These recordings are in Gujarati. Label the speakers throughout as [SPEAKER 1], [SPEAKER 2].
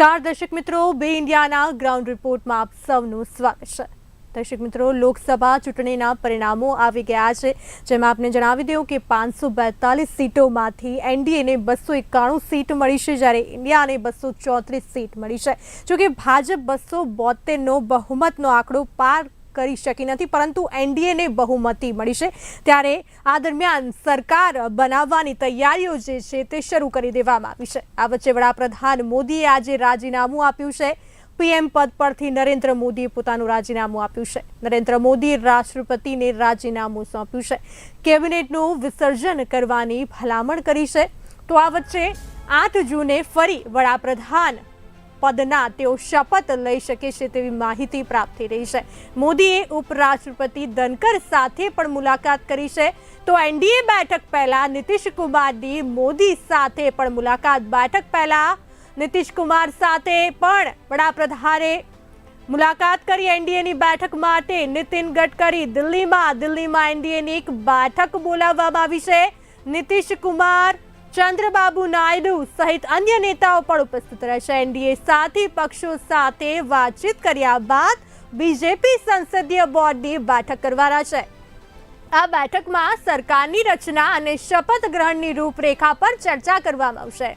[SPEAKER 1] નમસ્કાર, દર્શક મિત્રો. બે ઇન્ડિયાના ગ્રાઉન્ડ રિપોર્ટમાં આપ સૌનું સ્વાગત છે. દર્શક મિત્રો, લોકસભા ચૂંટણીના પરિણામો આવી ગયા છે, જેમાં આપને જણાવી દઉં કે પાંચસો બેતાલીસ સીટોમાંથી એનડીએને બસો એકાણું સીટ મળી છે, જ્યારે ઇન્ડિયાને બસો ચોત્રીસ સીટ મળી છે. જોકે ભાજપ બસો બોતેરનો બહુમતનો આંકડો પાર કરી શકી નથી, પરંતુ એનડીએને બહુમતી મળી છે. ત્યારે આ દરમિયાન સરકાર બનાવવાની તૈયારીઓ જે છે તે શરૂ કરી દેવામાં આવી છે. આ વચ્ચે વડાપ્રધાન મોદીએ આજે રાજીનામું આપ્યું છે. પીએમ પદ પરથી નરેન્દ્ર મોદીએ પોતાનું રાજીનામું આપ્યું છે. નરેન્દ્ર મોદીએ રાષ્ટ્રપતિને રાજીનામું સોંપ્યું છે. કેબિનેટનું વિસર્જન કરવાની ભલામણ કરી છે. તો આ વચ્ચે આઠ જૂને ફરી વડાપ્રધાન પદના તેઓ શપથ લઈ શકે છે તેવી માહિતી પ્રાપ્ત થઈ રહી છે. મોદીએ ઉપરાષ્ટ્રપતિ ધનકર સાથે પણ મુલાકાત કરી છે. તો એનડીએ બેઠક પહેલા નીતિશ કુમારની મોદી સાથે પણ મુલાકાત. બેઠક પહેલા નીતિશ કુમાર સાથે પણ વડાપ્રધાને મુલાકાત કરી એનડીએની બેઠક માટે. નીતિન ગડકરી દિલ્હીમાં. દિલ્હીમાં એનડીએની એક બેઠક બોલાવવામાં આવી છે. નીતિશ કુમાર ચંદ્રબાબુ નાયડુ સહિત અન્ય નેતાઓ પણ ઉપસ્થિત રહેશે. એનડીએ સાથી પક્ષો સાથે વાતચીત કર્યા બાદ બીજેપી સંસદીય બોર્ડની બેઠક કરવાના છે. આ બેઠકમાં સરકારની રચના અને શપથ ગ્રહણની રૂપરેખા પર ચર્ચા કરવામાં આવશે.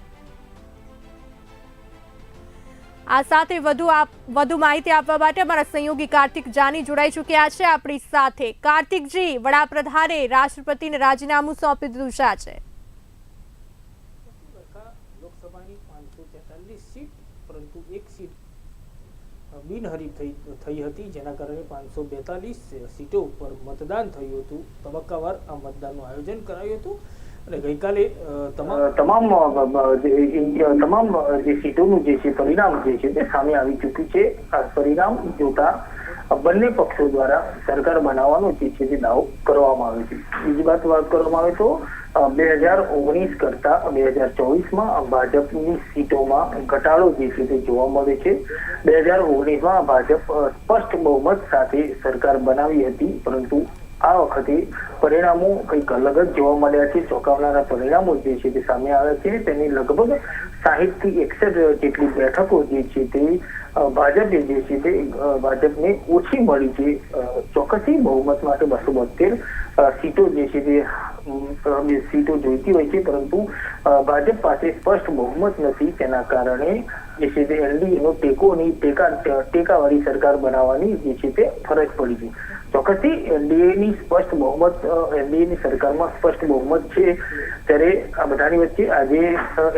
[SPEAKER 1] આ સાથે વધુ આપ, વધુ માહિતી આપવા માટે અમારા સહયોગી કાર્તિક જાની જોડાઈ ચૂક્યા છે. આપણી સાથે કાર્તિકજી, વડાપ્રધાને, રાષ્ટ્રપતિને રાજીનામું સોંપી દીધું છે આજે
[SPEAKER 2] લોકસભાની પાંચસો તેતાલીસ સીટ પરંતુ એક સીટ બિનહરીફ થઈ થઈ હતી. જેના કારણે પાંચસો બેતાલીસ સીટો ઉપર મતદાન થયું હતું. તબક્કાવાર આ મતદાનનું આયોજન કરાયું હતું. અને ગઈકાલે તમામ
[SPEAKER 3] તમામ તમામ જે સીટોનું જે છે, પરિણામ જે છે, તે સામે આવી ચૂક્યું છે. આ પરિણામ જોતા બંને પક્ષો દ્વારા સરકાર બનાવવાનો જે છે, તે દાવો કરવામાં આવે છે. બીજી વાત વાત કરવામાં આવે તો બે હજાર ઓગણીસ કરતા બે હજાર ચોવીસમાં ભાજપની સીટોમાં ઘટાડો જે છે તે જોવા મળે છે. બે હજાર ઓગણીસમાં ભાજપ સ્પષ્ટ બહુમત સાથે સરકાર બનાવી હતી, પરંતુ આ વખતે પરિણામો કંઈક અલગ જ જોવા મળ્યા છે. ચોંકાવનારા પરિણામો જે છે તે સામે આવ્યા છે. તેની લગભગ સાહીઠથી એકસઠ જેટલી બેઠકો જે છે તે અ, જે છે તે ભાજપને ઓછી મળી છે. ચોક્કસથી બહુમત માટે બસો બોતેર સીટો જે છે તે સીટો જોઈતી હોય છે પરંતુ ભાજપ પાસે સ્પષ્ટ બહુમત નથી. તેના કારણે જે છે તે એનડીએનો ટેકોની ટેકા ટેકાવાળી સરકાર બનાવવાની જે છે તે ફરજ પડી છે. ચોક્કસથી એનડીએની સ્પષ્ટ બહુમત એનડીએની સરકારમાં સ્પષ્ટ બહુમત છે. ત્યારે આ બધાની વચ્ચે આજે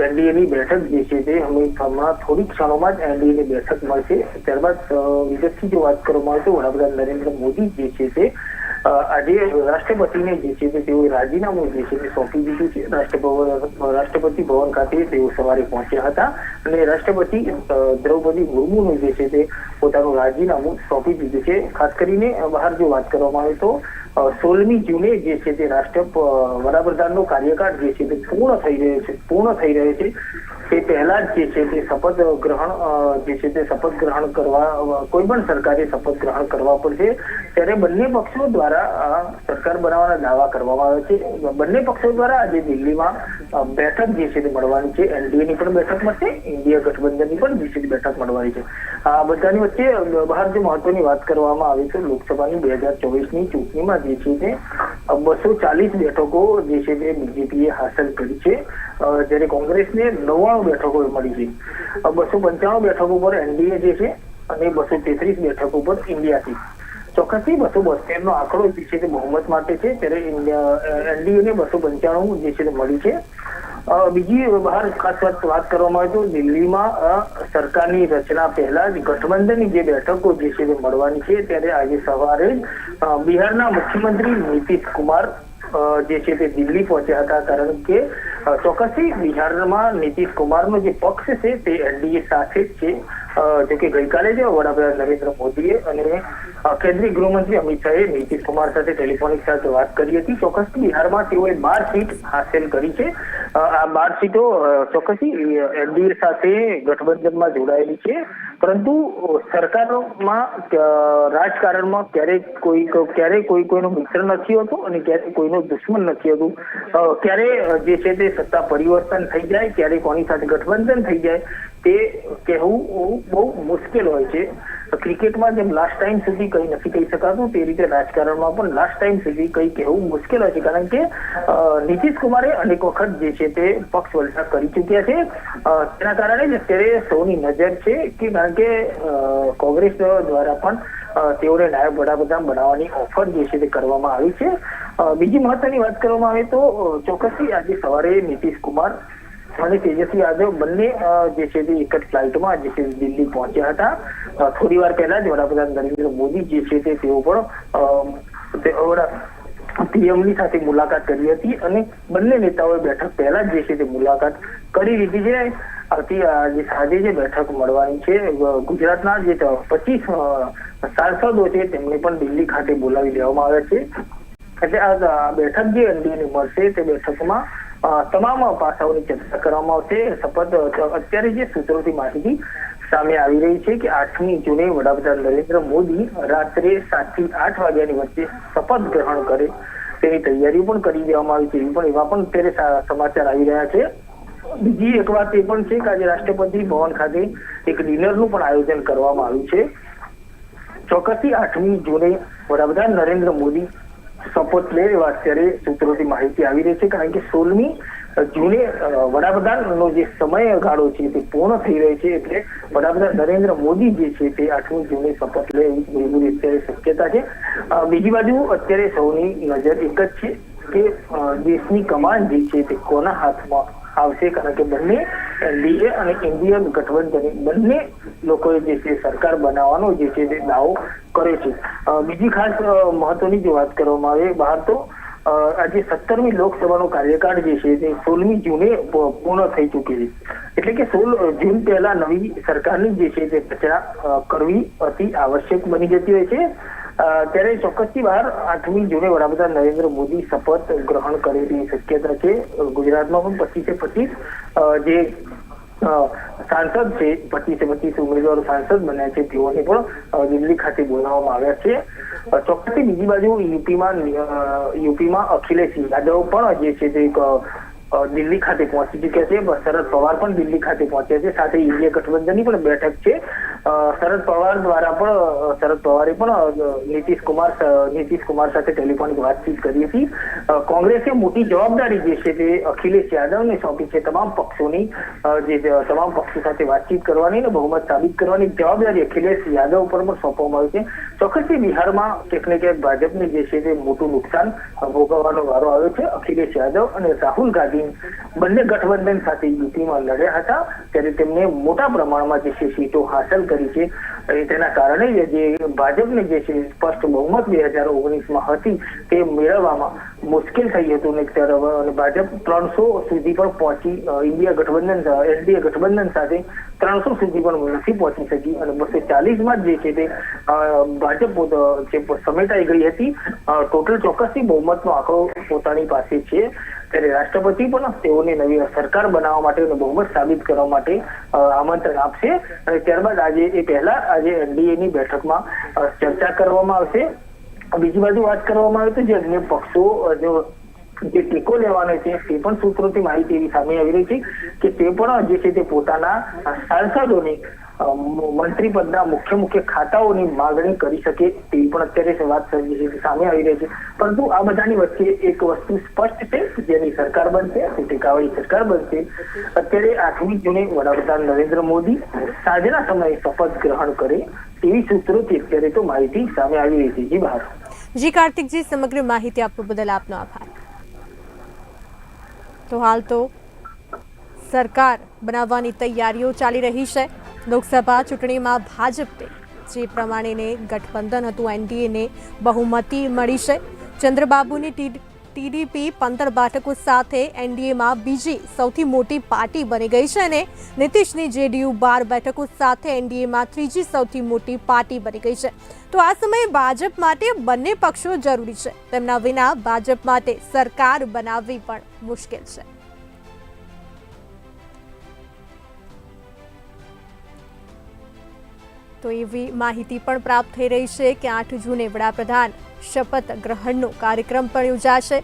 [SPEAKER 3] એનડીએની બેઠક જે છે તે હમણાં થોડી ક્ષણોમાં જ એનડીએની બેઠક મળશે. ત્યારબાદ વિગતથી જો વાત કરવામાં આવે તો વડાપ્રધાન નરેન્દ્ર મોદી જે છે તે આજે રાષ્ટ્રપતિને જે છે તે તેઓએ રાજીનામું જે છે સોંપી દીધું છે. રાષ્ટ્રભવન, રાષ્ટ્રપતિ ભવન ખાતે તેઓ સવારે પહોંચ્યા હતા અને રાષ્ટ્રપતિ દ્રૌપદી મુર્મુનું જે છે તે પોતાનું રાજીનામું સોંપી દીધું છે. ખાસ કરીને બહાર જો વાત કરવામાં આવે તો સોળમી જૂને જે છે તે રાષ્ટ્ર વડાપ્રધાનનો કાર્યકાળ જે છે તે પૂર્ણ થઈ રહ્યો છે, પૂર્ણ થઈ રહ્યો છે. તે પહેલા જ જે છે તે શપથ ગ્રહણ જે છે તે શપથ ગ્રહણ કરવા કોઈ પણ સરકારે શપથ ગ્રહણ કરવા પડશે ત્યારે બંને પક્ષો દ્વારા સરકાર બનાવવાના દાવા કરવામાં આવે છે. બંને પક્ષો દ્વારા આજે દિલ્હીમાં બેઠક જે છે તે મળવાની છે. એનડીએ ની પણ બેઠક મળશે, ઇન્ડિયા ગઠબંધનની પણ જે છે બેઠક મળવાની છે. આ બધાની વચ્ચે બહાર જે મહત્વની વાત કરવામાં આવી છે, લોકસભાની બે હજાર ચોવીસની ચૂંટણીમાં જે છે. તે બસો ચાલીસ બેઠકો જે છે તે બીજેપીએ હાંસલ કરી છે. જ્યારે કોંગ્રેસને નવ્વાણું બેઠકો મળી છે. બસો પંચાણું બેઠકો પર એનડીએ જે છે અને બસો તેત્રીસ બેઠકો પર ઇન્ડિયાથી ચોક્કસથી બસો બોતેરનો આંકડો જે છે તે બહુમત માટે છે. ત્યારે એનડીએ ને બસો પંચાણું જે છે તે મળી છે. બીજી બહાર ખાસ વાત વાત કરવામાં આવે તો દિલ્હીમાં સરકારની રચના પહેલા જ ગઠબંધનની જે બેઠકો જે છે તે મળવાની છે ત્યારે આજે સવારે બિહારના મુખ્યમંત્રી નીતિશ કુમાર જે છે તે દિલ્હી પહોંચ્યા હતા કારણ કે ચોક્કસથી બિહારમાં નીતિશ કુમારનો જે પક્ષ છે તે એનડીએ સાથે જ છે. જો ગઈકાલે જ વડાપ્રધાન નરેન્દ્ર મોદીએ અને કેન્દ્રીય ગૃહમંત્રી અમિત શાહે નીતિશ કુમાર સાથે ટેલિફોનિક સાથે વાત કરી હતી. ચોક્કસ બિહારમાં તેઓએ બાર સીટ હાંસલ કરી છે. આ બાર સીટો ચોક્કસથી એનડીએ સાથે ગઠબંધનમાં જોડાયેલી છે. પરંતુ સરકારોમાં રાજકારણમાં ક્યારેક કોઈ, ક્યારેય કોઈ, કોઈનો મિત્ર નથી હોતો અને ક્યારેય કોઈનો દુશ્મન નથી હોતું. ક્યારે જે છે તે સત્તા પરિવર્તન થઈ જાય ક્યારે કોની સાથે ગઠબંધન થઈ જાય તે કહેવું બહુ મુશ્કેલ હોય છે. ક્રિકેટમાં જેમ લાસ્ટ ટાઈમ સુધી કંઈ નથી કહી શકાતું, તે રીતે રાજકારણમાં પણ લાસ્ટ ટાઈમ સુધી કંઈ કહેવું મુશ્કેલ હોય કારણ કે નીતિશ કુમારે અનેક વખત જે છે તે પક્ષ વલસા કરી ચૂક્યા છે. તેના કારણે જ અત્યારે સૌની નજર છે કે કારણ કે કોંગ્રેસ દ્વારા પણ તેઓને નાયબ વડાપ્રધાન બનાવવાની ઓફર જે છે તે કરવામાં આવી છે. બીજી મહત્વની વાત કરવામાં આવે તો ચોક્કસથી આજે સવારે નીતિશ કુમાર અને તેજસ્વી યાદવ બંને જે છે તે એક જ ફ્લાઇટમાં જે છે દિલ્હી પહોંચ્યા હતા. થોડી વાર પહેલા જ વડાપ્રધાન નરેન્દ્ર મોદી જે છે તેઓ પણ પીએમની સાથે મુલાકાત કરી હતી અને બંને નેતાઓએ બેઠક પહેલા જ છે તે મુલાકાત કરી લીધી છે. આવતી જે સાંજે જે બેઠક મળવાની છે ગુજરાતના જે પચીસ સાંસદો છે તેમને પણ દિલ્હી ખાતે બોલાવી લેવામાં આવ્યા છે. એટલે આ બેઠક જે એનડીએની મળશે તે બેઠકમાં તમામ પાસાઓની ચર્ચા કરવામાં આવશે. શપથ અત્યારે જે સૂત્રોથી માહિતી સામે આવી રહી છે કે આઠમી જૂને વડાપ્રધાન નરેન્દ્ર મોદી રાત્રે સાતથી આઠ વાગ્યાની વચ્ચે શપથ ગ્રહણ કરે તેની તૈયારીઓ પણ કરી દેવામાં આવી છે. એવી પણ એવા પણ અત્યારે સમાચાર આવી રહ્યા છે. બીજી એક વાત એ પણ છે કે આજે રાષ્ટ્રપતિ ભવન ખાતે એક ડિનરનું પણ આયોજન કરવામાં આવ્યું છે. ચોક્કસથી આઠમી જૂને વડાપ્રધાન નરેન્દ્ર મોદી શપથ લે એવા અત્યારે સૂત્રોથી માહિતી આવી રહી છે. કારણ કે સોળમી જૂને વડાપ્રધાનનો જે સમયગાળો છે તે પૂર્ણ થઈ રહ્યો છે એટલે વડાપ્રધાન નરેન્દ્ર મોદી જે છે તે આઠમી જૂને શપથ લે એવી અત્યારે શક્યતા છે. બીજી બાજુ અત્યારે સૌની નજર એક જ છે કે દેશની કમાન જે છે તે કોના હાથમાં આવશે? કારણ કે બંને એનડીએ અને ઇન્ડિયન ગઠબંધન બંને લોકોએ જે છે સરકાર બનાવવાનો જે છે તે દાવો કર્યો છે. બીજી ખાસ મહત્વની જો વાત કરવામાં આવે બહાર તો આજે સત્તરમી લોકસભાનો કાર્યકાળ જે છે તે સોળમી જૂને પૂર્ણ થઈ ચૂકી છે. એટલે કે સોળ જૂન પહેલા નવી સરકારની જે છે તે રચના કરવી અતિ આવશ્યક બની જતી હોય છે. ત્યારે ચોક્કસથી બહાર આઠમી જૂને વડાપ્રધાન નરેન્દ્ર મોદી શપથ ગ્રહણ કરે તેવી શક્યતા છે. ગુજરાતમાં પણ પચીસે પચીસ જે સાંસદ છે, પચીસે પચીસ ઉમેદવારો સાંસદ બન્યા છે, તેઓને પણ દિલ્હી ખાતે બોલાવવામાં આવ્યા છે. ચોક્કસથી બીજી બાજુ યુપીમાં યુપીમાં અખિલેશ યાદવ પણ જે છે તે દિલ્હી ખાતે પહોંચી ચૂક્યા છે. શરદ પવાર પણ દિલ્હી ખાતે પહોંચ્યા છે. સાથે ઇન્ડિયા ગઠબંધનની પણ બેઠક છે. શરદ પવાર દ્વારા પણ શરદ પવારે પણ નીતિશ કુમાર નીતિશ કુમાર સાથે ટેલિફોનિક વાતચીત કરી હતી. કોંગ્રેસે મોટી જવાબદારી જે છે તે અખિલેશ યાદવને સોંપી છે. તમામ પક્ષોની જે તમામ પક્ષો સાથે વાતચીત કરવાની અને બહુમત સાબિત કરવાની જવાબદારી અખિલેશ યાદવ પર પણ સોંપવામાં આવી છે. ચોક્કસથી બિહારમાં ક્યાંક ને ક્યાંક ભાજપને જે છે તે મોટું નુકસાન ભોગવવાનો વારો આવ્યો છે. અખિલેશ યાદવ અને રાહુલ ગાંધી બંને ગઠબંધન સાથે યુપીમાં લડ્યા હતા. ત્યારે તેમને મોટા પ્રમાણમાં જે છે સીટો હાંસલ કરી છે તેના કારણે જે ભાજપને જે છે સ્પષ્ટ બહુમત બે હજાર ઓગણીસમાં હતી, તે મેળવવામાં મુશ્કેલ થઈ હતું અને ભાજપ ત્રણસો સુધી પણ પહોંચી ઇન્ડિયા ગઠબંધન એનડીએ ગઠબંધન સાથે ત્રણસો સુધી પણ નથી પહોંચી શકી અને બસો ચાલીસમાં જે છે તે ભાજપ જે સમેટાઈ ગઈ હતી ટોટલ ચોક્કસથી બહુમતનો આંકડો પોતાની પાસે છે. ત્યારે રાષ્ટ્રપતિ પણ તેઓને નવી સરકાર બનાવવા માટે બહુમત સાબિત કરવા માટે આમંત્રણ આપશે. અને ત્યારબાદ આજે એ પહેલા આજે એનડીએ ની બેઠકમાં ચર્ચા કરવામાં આવશે. બીજી બાજુ વાત કરવામાં આવે તો જે અન્ય પક્ષો જો ટેકો લેવાનો છે, તે પણ સૂત્રોથી માહિતી એવી સામે આવી રહી છે કે તે પણ જે છે તે પોતાના સાંસદોને મંત્રી પદના મુખ્ય મુખ્ય ખાતાઓની માગણી કરી શકે તેવી પણ અત્યારે વાત સામે આવી રહી છે. પરંતુ આ બધાની વચ્ચે એક વસ્તુ સ્પષ્ટ છે જેની સરકાર બનશે ટેકાવાળી સરકાર બનશે. અત્યારે આઠમી જૂને વડાપ્રધાન નરેન્દ્ર મોદી સાંજના સમયે શપથ ગ્રહણ કરે તેવી સૂત્રોથી અત્યારે તો માહિતી સામે આવી રહી છે. જી બહાર.
[SPEAKER 1] જી કાર્તિકજી, સમગ્ર માહિતી આપવા બદલ આપનો આભાર. તો હાલ તો સરકાર બનાવવાની તૈયારીઓ ચાલી રહી છે. લોકસભા ચૂંટણીમાં ભાજપને જે પ્રમાણેને ગઠબંધન હતું, એનડીએને બહુમતી મળી છે. ચંદ્રબાબુની ટીડીપી પંદર બેઠકો સાથે એનડીએમાં બીજી સૌથી મોટી પાર્ટી બની ગઈ છે અને નીતિશની જેડીયુ બાર બેઠકો સાથે એનડીએમાં ત્રીજી સૌથી મોટી પાર્ટી બની ગઈ છે. તો આ સમયે ભાજપ માટે બંને પક્ષો જરૂરી છે. તેમના વિના ભાજપ માટે સરકાર બનાવવી પણ મુશ્કેલ છે. તો એવી માહિતી પણ પ્રાપ્ત થઈ રહી છે કે આઠ જૂને વડાપ્રધાન શપથ ગ્રહણનો કાર્યક્રમ પણ યોજાશે.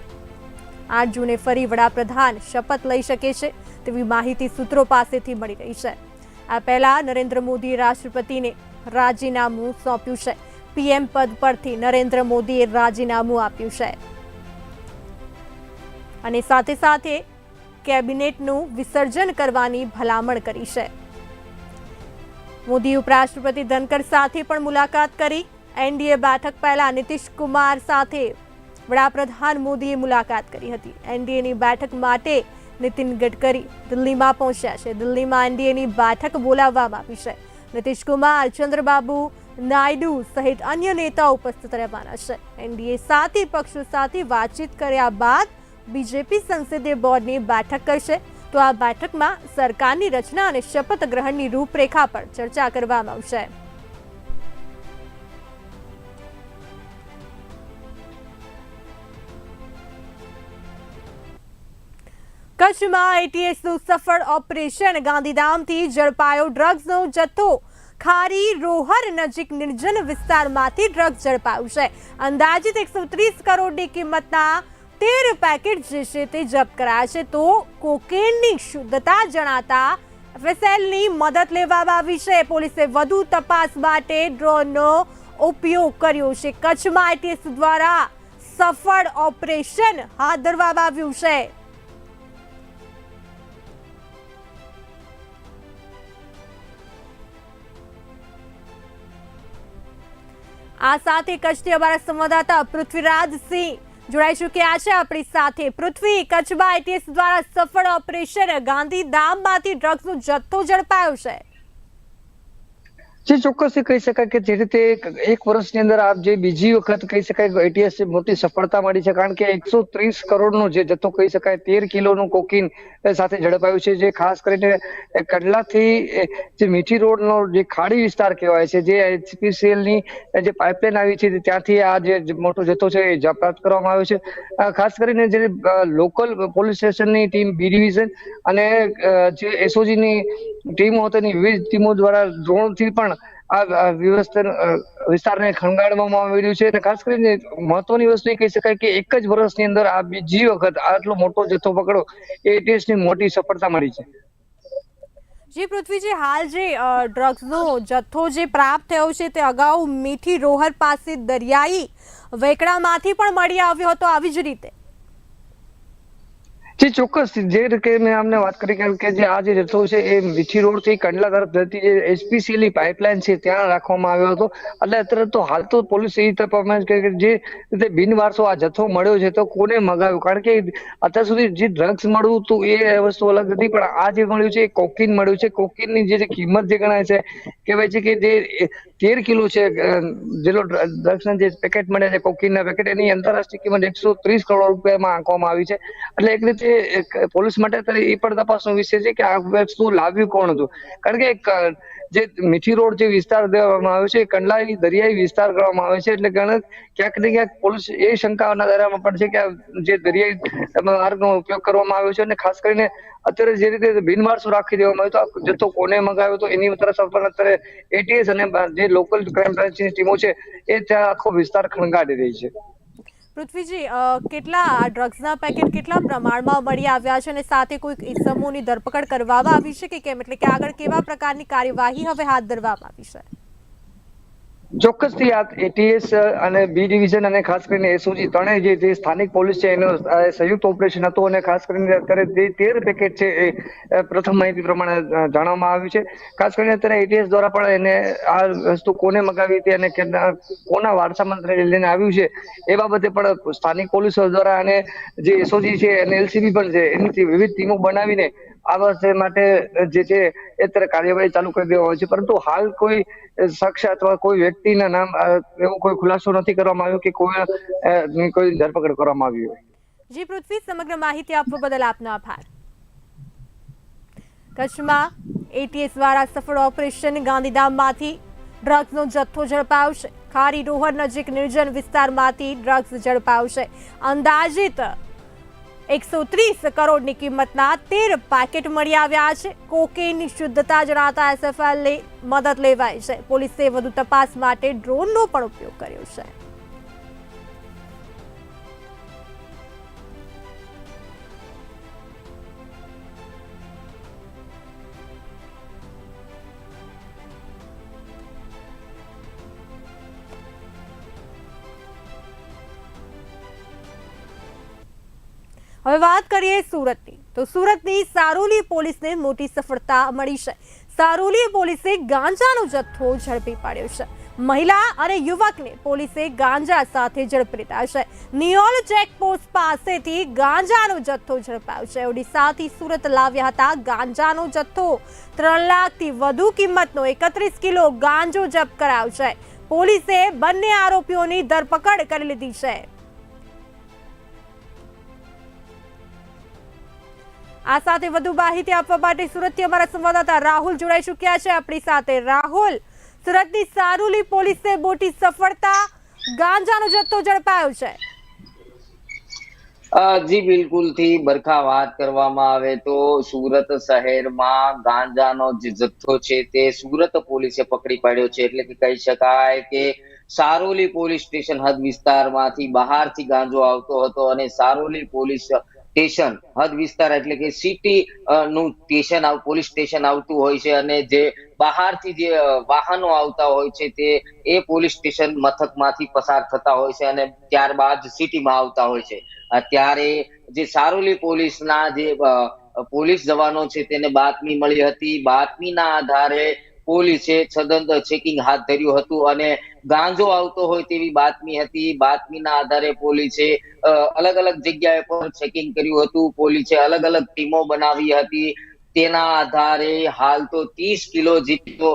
[SPEAKER 1] આઠ જૂને ફરી વડાપ્રધાન શપથ લઈ શકે છે તેવી માહિતી સૂત્રો પાસેથી મળી રહી છે. આ પહેલા નરેન્દ્ર મોદીએ રાષ્ટ્રપતિને રાજીનામું સોંપ્યું છે. પીએમ પદ પરથી નરેન્દ્ર મોદીએ રાજીનામું આપ્યું છે. અને સાથે સાથે કેબિનેટનું વિસર્જન કરવાની ભલામણ કરી છે. મોદી ઉપરાષ્ટ્રપતિ ધનકર સાથે પણ મુલાકાત કરી. એનડીએ બેઠક પહેલા નીતિશ કુમાર સાથે વડાપ્રધાન મોદીએ મુલાકાત કરી હતી. એનડીએની બેઠક માટે નીતિન ગડકરી દિલ્હીમાં પહોંચ્યા છે. દિલ્હીમાં એનડીએની બેઠક બોલાવવામાં આવી છે. નીતિશ કુમાર, ચંદ્રબાબુ નાયડુ સહિત અન્ય નેતાઓ ઉપસ્થિત રહેવાના છે. એનડીએ સાથી પક્ષો સાથે વાતચીત કર્યા બાદ બીજેપી સંસદીય બોર્ડની બેઠક કરશે. તો આ બેઠકમાં સરકારની રચના અને શપથ ગ્રહણની રૂપરેખા પર ચર્ચા કરવામાં આવશે. કચ્છમાં એટીએસનું સફળ ઓપરેશન, ગાંધીધામથી ઝડપાયો ડ્રગ્સનો જથ્થો. ખારી રોહર નજીક નિર્જન વિસ્તારમાંથી ડ્રગ્સ ઝડપાયું છે. અંદાજિત એકસો ત્રીસ કરોડની કિંમતના તેર પેકેટ જે છે તે જપ્ત કરાયા છે. તો કોકેનની શુદ્ધતા જણાતા એફએસએલની મદદ લેવામાં આવી છે. પોલીસે વધુ તપાસ માટે ડ્રોનનો ઉપયોગ કર્યો છે. કચ્છમાં આઈટીએસ દ્વારા સફળ ઓપરેશન હાથ ધરવામાં આવ્યું છે. આ સાથે કચ્છથી અમારા સંવાદદાતા પૃથ્વીરાજસિંહ જોડાઈ ચૂક્યા છે. આપણી સાથે પૃથ્વી કચ્છમાં એટીએસ દ્વારા સફળ ઓપરેશન ગાંધીધામમાંથી ડ્રગ્સનો જથ્થો ઝડપાયો છે.
[SPEAKER 4] જે ચોક્કસથી કહી શકાય કે જે રીતે એક- વર્ષની અંદર આપ જે બીજી વખત કહી શકાય એટીએસ મોટી સફળતા મળી છે, કારણ કે એકસો ત્રીસ કરોડનો જે જથ્થો કહી શકાય, તેર કિલોનું કોકીન સાથે ઝડપાયું છે, જે ખાસ કરીને કડલાથી જે મીઠી રોડનો જે ખાડી વિસ્તાર કહેવાય છે, જે એચપીસીએલની જે પાઇપલાઇન આવી છે, ત્યાંથી આ જે મોટો જથ્થો છે એ પ્રાપ્ત કરવામાં આવ્યો છે. ખાસ કરીને જે લોકલ પોલીસ સ્ટેશનની ટીમ, બી ડિવિઝન અને જે એસઓજીની ટીમો હતી વિવિધ ટીમો દ્વારા ડ્રોનથી પણ વિસ્તારને ખંગાળવામાં આવી રહ્યું છે અને ખાસ કરીને મહત્વની વસ્તુ એ કહી શકાય કે એક જ વર્ષની અંદર આ બીજી વખત આટલો મોટો જથ્થો પકડો એ ટેસ્ટની મોટી સફળતા મળી છે.
[SPEAKER 1] જે પૃથ્વીજી, હાલ જે ડ્રગ્સનો જથ્થો જે પ્રાપ્ત થયો છે તે અગાઉ મીઠી રોહર પાસે દરિયાઈ વેકડામાંથી પણ મળી આવ્યો હતો આવી જ રીતે.
[SPEAKER 4] જે ચોક્કસ, જે રીતે મેં અમને વાત કરી કે- જે આ જે જથ્થો છે એ મીઠી રોડથી કંડલા તરફ જતી જે એચપીસી પાઇપલાઇન છે ત્યાં રાખવામાં આવ્યો હતો. એટલે અત્યારે તો હાલ તો પોલીસ એ તપાસ કે જે રીતે બિનવારસો આ જથ્થો મળ્યો છે તો કોને મગાવ્યો? કારણ કે અત્યાર સુધી જે ડ્રગ્સ મળવું હતું એ વસ્તુ અલગ હતી, પણ આ જે મળ્યું છે એ કોકીન મળ્યું છે. કોકીનની જે કિંમત જે ગણાય છે, કહેવાય છે કે જે તેર કિલો છે જેનો જેટલો ડ્રગ્સ જે પેકેટ મળે છે કોકીનના પેકેટ એની આંતરરાષ્ટ્રીય કિંમત એકસો ત્રીસ કરોડ રૂપિયામાં આંકવામાં આવી છે. એટલે એક રીતે પોલીસ માટે એ પણ તપાસનો વિષય છે કે આ વસ્તુ લાવ્યું, કોણ હતું? કારણ કે જે મીઠી રોડ જે વિસ્તાર દેવામાં આવ્યો છે, એ કંડલાઈ દરિયાઈ વિસ્તાર કરવામાં આવે છે, એટલે ક્યાંક ને ક્યાંક પોલીસ એ શંકાના દાયરામાં પણ છે કે જે દરિયાઈ માર્ગનો ઉપયોગ કરવામાં આવ્યો છે અને ખાસ કરીને અત્યારે જે રીતે બિનવારસો રાખી દેવામાં આવ્યો તો જથ્થો કોને મંગાવ્યો તો એની તરફ પણ અત્યારે એટીએસ અને જે લોકલ ક્રાઇમ બ્રાન્ચની ટીમો છે, એ ત્યાં આખો વિસ્તાર ખણગાડી રહી છે.
[SPEAKER 1] પૃથ્વીજી કેટલા ડ્રગ્સના પેકેટ કેટલા પ્રમાણમાં મળી આવ્યા છે અને સાથે કોઈ ઇસમોની ધરપકડ કરવામાં આવી છે કે કેમ? એટલે કે આગળ કેવા પ્રકારની કાર્યવાહી હવે હાથ ધરવામાં આવી છે?
[SPEAKER 4] ચોક્કસથી આ એટીએસ અને બી ડિવિઝન અને ખાસ કરીને એસઓજી ત્રણેય જે સ્થાનિક પોલીસ છે, એનો સંયુક્ત ઓપરેશન હતું અને ખાસ કરીને અત્યારે જે તેર પેકેટ છે એ પ્રથમ માહિતી પ્રમાણે જાણવામાં આવ્યું છે. ખાસ કરીને અત્યારે એટીએસ દ્વારા પણ એને આ વસ્તુ કોને મગાવી હતી અને કોના વારસામાં લઈને આવ્યું છે, એ બાબતે પણ સ્થાનિક પોલીસો દ્વારા અને જે એસઓજી છે અને એલસીબી પણ છે એની વિવિધ ટીમો બનાવીને આ માટે જે છે અત્યારે કાર્યવાહી ચાલુ કરી દેવામાં આવી છે. પરંતુ હાલ કોઈ શખ્સ અથવા કોઈ વ્યક્તિના નામ એવો કોઈ ખુલાસો નથી કરવામાં આવ્યો કે કોઈ કોઈ ધરપકડ કરવામાં આવી હોય.
[SPEAKER 1] જી, પૃથ્વી, સમગ્ર માહિતી આપવા બદલ આપનો આભાર. કચ્છમાં એટીએસ દ્વારા સફળ ઓપરેશન ગાંધીધામમાંથી ડ્રગ્સનો જથ્થો ઝડપાયો છે ખારી રોહર નજીક નિર્જન વિસ્તારમાંથી ડ્રગ્સ ઝડપાયો છે અંદાજિત એકસો ત્રીસ કરોડની કિંમતના તેર પેકેટ મળી આવ્યા છે. કોકેનની શુદ્ધતા જણાતા એસએફએલની મદદ લેવાય છે. પોલીસે વધુ તપાસ માટે ડ્રોનનો પણ ઉપયોગ કર્યો છે. હવે વાત કરીએ સુરતની. તો સુરતની સારોલી પોલીસને મોટી સફળતા મળી છે. સારોલી પોલીસે ગાંજાનો જથ્થો ઝડપી પાડ્યો છે. મહિલા અને યુવકને પોલીસે ગાંજા સાથે ઝડપી લીધા છે. નિયોલ ચેકપોસ્ટ પાસેથી ગાંજાનો જથ્થો ઝડપાયો છે. ઓડિશાથી સુરત લાવ્યા હતા ગાંજાનો જથ્થો. ત્રણ લાખથી વધુ કિંમતનો એકત્રીસ કિલો ગાંજો જપ્ત કરાયો છે. પોલીસે બંને આરોપીઓની ધરપકડ કરી લીધી છે. આ સાથે વધુ માહિતી આપવા માટે સુરતથી અમારા સંવાદદાતા રાહુલ જોડાઈ ચૂક્યા છે. આપણી સાથે રાહુલ, સુરતની સારુલી પોલીસે મોટી સફળતા, ગાંજાનો જથ્થો ઝડપાયો છે.
[SPEAKER 5] જી બિલકુલથી બરખા વાત કરવામાં આવે તો સુરત શહેરમાં ગાંજાનો જે જથ્થો છે તે સુરત પોલીસે પકડી પાડ્યો છે. એટલે કે કહી શકાય કે સારોલી પોલીસ સ્ટેશન હદ વિસ્તારમાંથી બહારથી ગાંજો આવતો હતો અને સારોલી પોલીસ સ્ટેશન, હદ વિસ્તાર એટલે કે સિટી નું સ્ટેશન આવ- પોલીસ સ્ટેશન આવતું હોય છે અને જે બહારથી જે વાહનો આવતા હોય છે તે, એ પોલીસ સ્ટેશન મથકમાંથી પસાર થતા હોય છે અને ત્યારબાદ સિટીમાં આવતા હોય છે. ત્યારે જે સારોલી પોલીસના જે પોલીસ જવાનો છે તેને બાતમી મળી હતી. બાતમીના આધારે પોલીસે સદંત ચેકિંગ હાથ ધર્યું હતું અને ગાંજો આવતો હોય તેવી બાતમી હતી. બાતમીના આધારે પોલીસે અલગ અલગ જગ્યાએ પર ચેકિંગ કર્યું હતું. પોલીસે અલગ અલગ ટીમો બનાવી હતી. તેના આધારે હાલ તો ત્રીસ કિલો જેટલો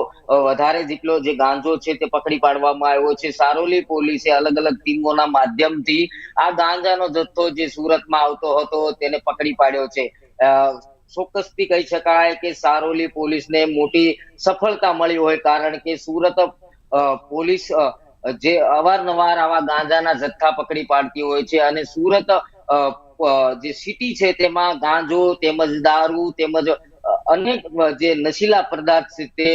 [SPEAKER 5] વધારે જેટલો જે ગાંજો છે તે પકડી પાડવામાં આવ્યો છે. સારોલી પોલીસે અલગ અલગ ટીમોના માધ્યમથી આ ગાંજાનો જથ્થો જે સુરતમાં આવતો હતો તેને પકડી પાડ્યો છે. ચોક્કસથી કહી શકાય કે સારોલી પોલીસને મોટી સફળતા મળી હોય કારણ કે સુરત પોલીસ જે અવારનવાર આવા ગાંજાના જથ્થા પકડી પાડતી હોય છે અને સુરત જે સિટી છે તેમાં ગાંજો તેમજ દારૂ તેમજ અનેક જે નશીલા પદાર્થ છે તે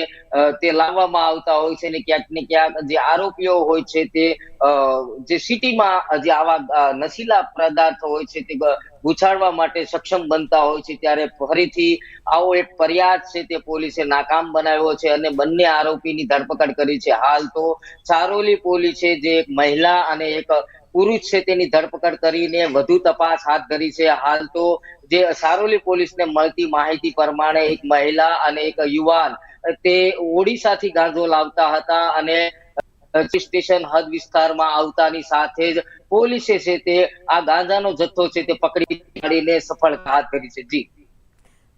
[SPEAKER 5] તે લાવવામાં આવતા હોય છે ને ક્યાંક ને ક્યાંક જે આરોપીઓ હોય છે તે જે સિટીમાં જે આવા નશીલા પદાર્થ હોય છે તે ગુછાડવા માટે સક્ષમ બનતા હોય છે ત્યારે ફરીથી આવો એક ફરિયાદ છે તે પોલીસે નાકામ બનાવ્યો છે અને બંને આરોપીની ધરપકડ કરી છે. હાલ તો સારોલી પોલીસે જે એક મહિલા અને એક પુરુષ છે તેની ધરપકડ કરીને વધુ તપાસ હાથ ધરી છે. હાલ તો જે સારોલી પોલીસને મળતી માહિતી પ્રમાણે એક મહિલા અને એક યુવાન તે ઓડિશાથી ગાંજો લાવતા હતા અને સ્ટેશન હદ વિસ્તારમાં આવતાની સાથે જ પોલીસે છે તે આ ગાંજાનો જથ્થો છે તે પકડી પાડીને સફળતા હાથ ધરી છે. જી.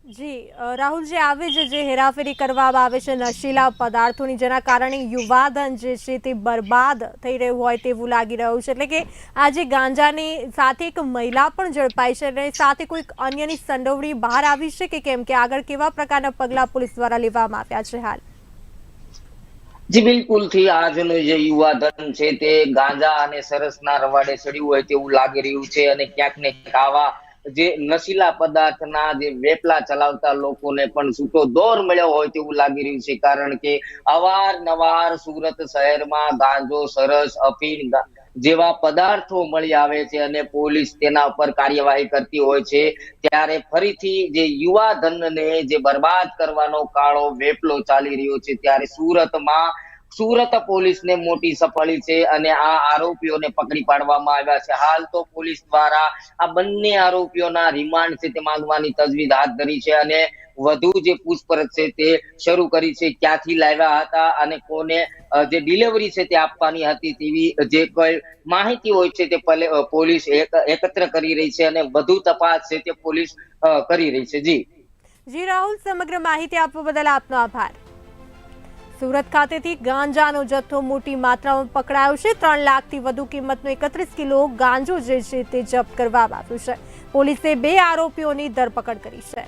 [SPEAKER 1] જી રાહુલ જે જે હેરાફેરી કરવામાં આવે છે, નશીલા પદાર્થોની, જેના કારણે યુવાધન જે છે તે બરબાદ થઈ રહ્યું હોય તેવું લાગી રહ્યું છે. એટલે કે આજે ગાંજાની સાથે એક મહિલા પણ ઝડપાઈ છે અને સાથે કોઈક અન્યની સંડોવણી બહાર આવી છે કે કેમ? કે આગળ કેવા પ્રકારના પગલાં પોલીસ દ્વારા લેવામાં આવ્યા છે હાલ?
[SPEAKER 5] જી, બિલકુલ. થી આજનો જે યુવા ધન છે તે ગાંજા અને સરસના રવાડે ચડ્યું હોય તેવું લાગી રહ્યું છે અને ક્યાંક ને ક્યાંક જે નશીલા પદાર્થના જે વેપલા ચલાવતા લોકોને પણ છૂટો દોર મળ્યો હોય તેવું લાગી રહ્યું છે. કારણ કે અવારનવાર સુરત શહેરમાં ગાંજો, સરસ, અફીણ જેવા પદાર્થો મળી આવે છે અને પોલીસ તેના ઉપર કાર્યવાહી કરતી હોય છે. ત્યારે ફરીથી જે યુવા ધનને જે બરબાદ કરવાનો કાળો વેપલો ચાલી રહ્યો છે, ત્યારે સુરતમાં સુરત પોલીસને મોટી સફળી છે અને આ આરોપીઓને પકડી પાડવામાં આવ્યા છે. હાલ તો પોલીસ દ્વારા આ બંને આરોપીઓના રિમાન્ડ છે તે માંગવાની તજવીજ હાથ ધરી છે અને વધુ જે પૂછપરછ છે તે શરૂ કરી છે, ક્યાંથી લાવ્યા હતા અને કોને જે ડિલિવરી છે તે આપવાની હતી તેવી જે કોઈ માહિતી હોય છે તે પહેલે પોલીસ એકત્ર કરી રહી છે અને વધુ તપાસ છે તે પોલીસ કરી રહી છે. જી.
[SPEAKER 1] જી, રાહુલ, સમગ્ર માહિતી આપવા બદલ આપનો આભાર. સુરત ખાતેથી ગાંજાનો જથ્થો મોટી માત્રામાં પકડાયો છે. ત્રણ લાખથી વધુ કિંમતનો એકત્રીસ કિલો ગાંજો જે છે તે જપ્ત કરવામાં આવ્યું છે. પોલીસે બે આરોપીઓની ધરપકડ કરી છે.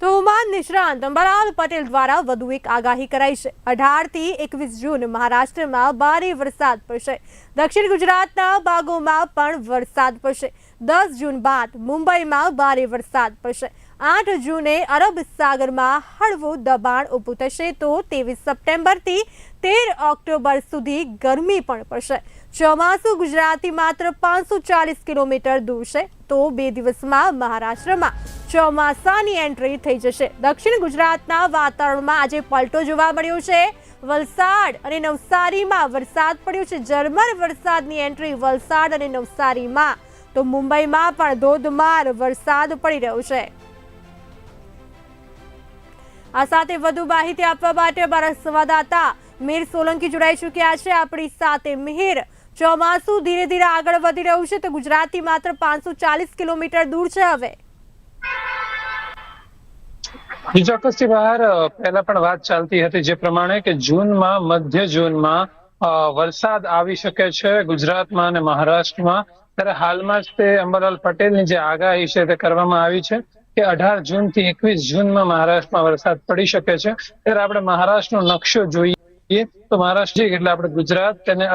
[SPEAKER 1] તો ઉમાન નિષ્ણાંત, અંબાલાલ પટેલ દ્વારા વધુ એક આગાહી કરાઈ છે. અઢારથી એકવીસ જૂન મહારાષ્ટ્રમાં ભારે વરસાદ પડશે. દક્ષિણ ગુજરાતના ભાગોમાં પણ વરસાદ પડશે. દસ જૂન બાદ મુંબઈમાં ભારે વરસાદ પડશે. આઠ જૂને અરબ સાગરમાં હળવું દબાણ ઊભું થશે તો ત્રેવીસ સપ્ટેમ્બરથી તેર ઓક્ટોબર સુધી ગરમી પણ પડશે. ચોમાસું ગુજરાતથી માત્ર પાંચસો ચાલીસ કિલોમીટર દૂર છે તો બે દિવસમાં મહારાષ્ટ્રમાં ચોમાસાની એન્ટ્રી થઈ જશે. દક્ષિણ ગુજરાતના વાતાવરણમાં આજે પલટો જોવા મળ્યો છે. વલસાડ અને નવસારીમાં વરસાદ પડ્યો છે. ઝરમર વરસાદની એન્ટ્રી વલસાડ અને નવસારીમાં તો મુંબઈમાં પણ ધોધમાર વરસાદ પડી રહ્યો છે. આ સાથે વધુ માહિતી આપવા માટે અમારા સંવાદદાતા મીર સોલંકી જોડાઈ ચૂક્યા છે. આપણી સાથે મિહિર ચોમાસું ધીરે ધીરે આગળ વધી રહ્યું છે તો ગુજરાતથી માત્ર પાંચસો ચાલીસ કિલોમીટર દૂર છે હવે.
[SPEAKER 6] ચોક્કસથી બહાર પહેલા પણ વાત ચાલતી હતી જે પ્રમાણે કે જૂનમાં, મધ્ય જૂનમાં વરસાદ આવી શકે છે ગુજરાતમાં અને મહારાષ્ટ્રમાં. ત્યારે હાલમાં જ તે અંબરલાલ પટેલની જે આગાહી છે તે કરવામાં આવી છે કે અઢાર જૂનથી એકવીસ જૂનમાં મહારાષ્ટ્રમાં વરસાદ પડી શકે છે. ત્યારે આપણે મહારાષ્ટ્રનો નકશો જોઈએ તો મહારાષ્ટ્ર એટલે આપણે ગુજરાત તેને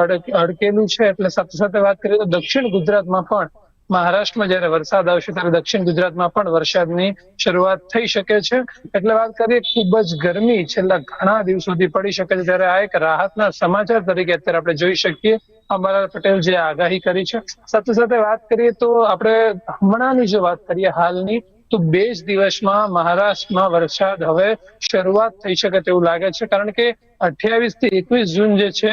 [SPEAKER 6] અડકેલું છે. એટલે સાથે સાથે વાત કરીએ તો દક્ષિણ ગુજરાતમાં પણ મહારાષ્ટ્રમાં જ્યારે વરસાદ આવશે ત્યારે દક્ષિણ ગુજરાતમાં પણ વરસાદની શરૂઆત થઈ શકે છે. એટલે વાત કરીએ ખૂબ જ ગરમી છેલ્લા ઘણા દિવસોથી પડી શકે છે. ત્યારે આ એક રાહતના સમાચાર તરીકે અત્યારે આપણે જોઈ શકીએ અંબાલાલ પટેલ જે આગાહી કરી છે. સાથે સાથે વાત કરીએ તો આપણે હમણાંની જો વાત કરીએ હાલની, તો બે જ દિવસમાં મહારાષ્ટ્રમાં વરસાદ હવે શરૂઆત થઈ શકે તેવું લાગે છે. કારણ કે અઠ્યાવીસથી એકવીસ જૂન જે છે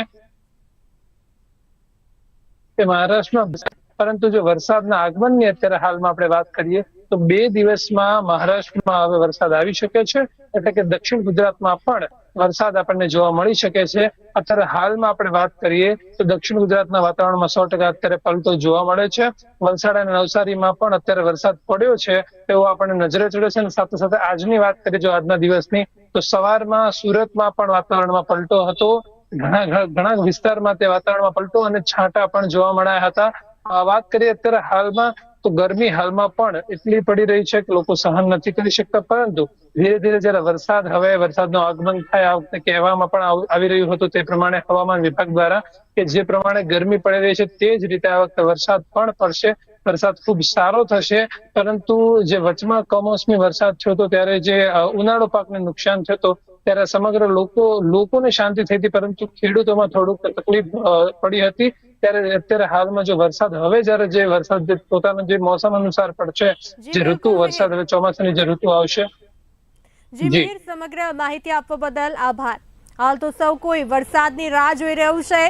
[SPEAKER 6] તે મહારાષ્ટ્રમાં પરંતુ જો વરસાદના આગમનની અત્યારે હાલમાં આપણે વાત કરીએ, તો બે દિવસમાં મહારાષ્ટ્રમાં હવે વરસાદ આવી શકે છે. એટલે કે દક્ષિણ ગુજરાતમાં પણ વરસાદ આપણને જોવા મળી શકે છે. અત્યારે હાલમાં આપણે વાત કરીએ તો દક્ષિણ ગુજરાતના વાતાવરણમાં સો ટકા અત્યારે પલટો જોવા મળે છે. વલસાડ અને નવસારીમાં પણ અત્યારે વરસાદ પડ્યો છે તેવો આપણને નજરે ચડે છે અને સાથે સાથે આજની વાત કરીએ જો આજના દિવસની તો સવારમાં સુરતમાં પણ વાતાવરણમાં પલટો હતો. ઘણા ઘણા વિસ્તારમાં તે વાતાવરણમાં પલટો અને છાંટા પણ જોવા મળ્યા હતા. વાત કરીએ અત્યારે હાલમાં, તો ગરમી હાલમાં પણ એટલી પડી રહી છે કે લોકો સહન નથી કરી શકતા, પરંતુ ધીરે ધીરે જયારે વરસાદ હવે, વરસાદનું આગમન થાય, આ વખતે કહેવામાં પણ આવી રહ્યું હતું તે પ્રમાણે હવામાન વિભાગ દ્વારા કે જે પ્રમાણે ગરમી પડી રહી છે તે જ રીતે આ વખતે વરસાદ પણ પડશે, વરસાદ ખૂબ સારો થશે, પરંતુ જે વચમાં કમોસમી વરસાદ થયો હતો, ત્યારે જે ઉનાળો પાકને નુકસાન થયો હતો, ત્યારે સમગ્ર લોકો, લોકોને શાંતિ થઈ હતી, પરંતુ ખેડૂતોમાં થોડુંક તકલીફ પડી હતી ત્યારે અત્યારે હાલમાં જો વરસાદ હવે જયારે જે વરસાદ પોતાનો જે મોસમ અનુસાર પડશે
[SPEAKER 1] જે
[SPEAKER 6] ઋતુ વરસાદ હવે ચોમાસાની જે ઋતુ આવશે.
[SPEAKER 1] જી. સમગ્ર માહિતી આપવા બદલ આભાર. હાલ તો સૌ કોઈ વરસાદની રાહ જોઈ રહ્યું છે.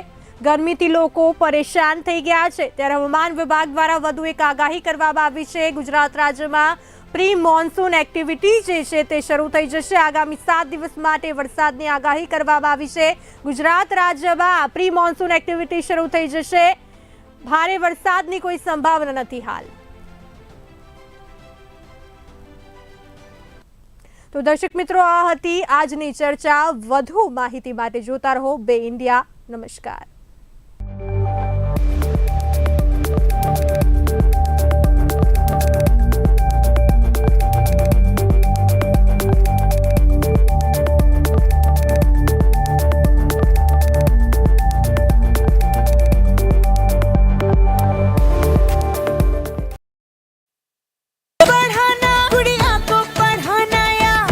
[SPEAKER 1] ગરમીથી લોકો પરેશાન થઈ ગયા છે. ત્યારે હવામાન વિભાગ દ્વારા વધુ એક આગાહી કરવામાં આવી છે. ગુજરાત રાજ્યમાં પ્રી મોન્સૂન એક્ટિવિટી જે છે તે શરૂ થઈ જશે. આગામી સાત દિવસ માટે વરસાદની આગાહી કરવામાં આવી છે. ગુજરાત રાજ્યમાં પ્રી મોન્સૂન એક્ટિવિટી શરૂ થઈ જશે. ભારે વરસાદની કોઈ સંભાવના નથી હાલ. તો દર્શક મિત્રો, આ હતી આજની ચર્ચા. વધુ માહિતી માટે જોતા રહો બે ઇન્ડિયા. નમસ્કાર.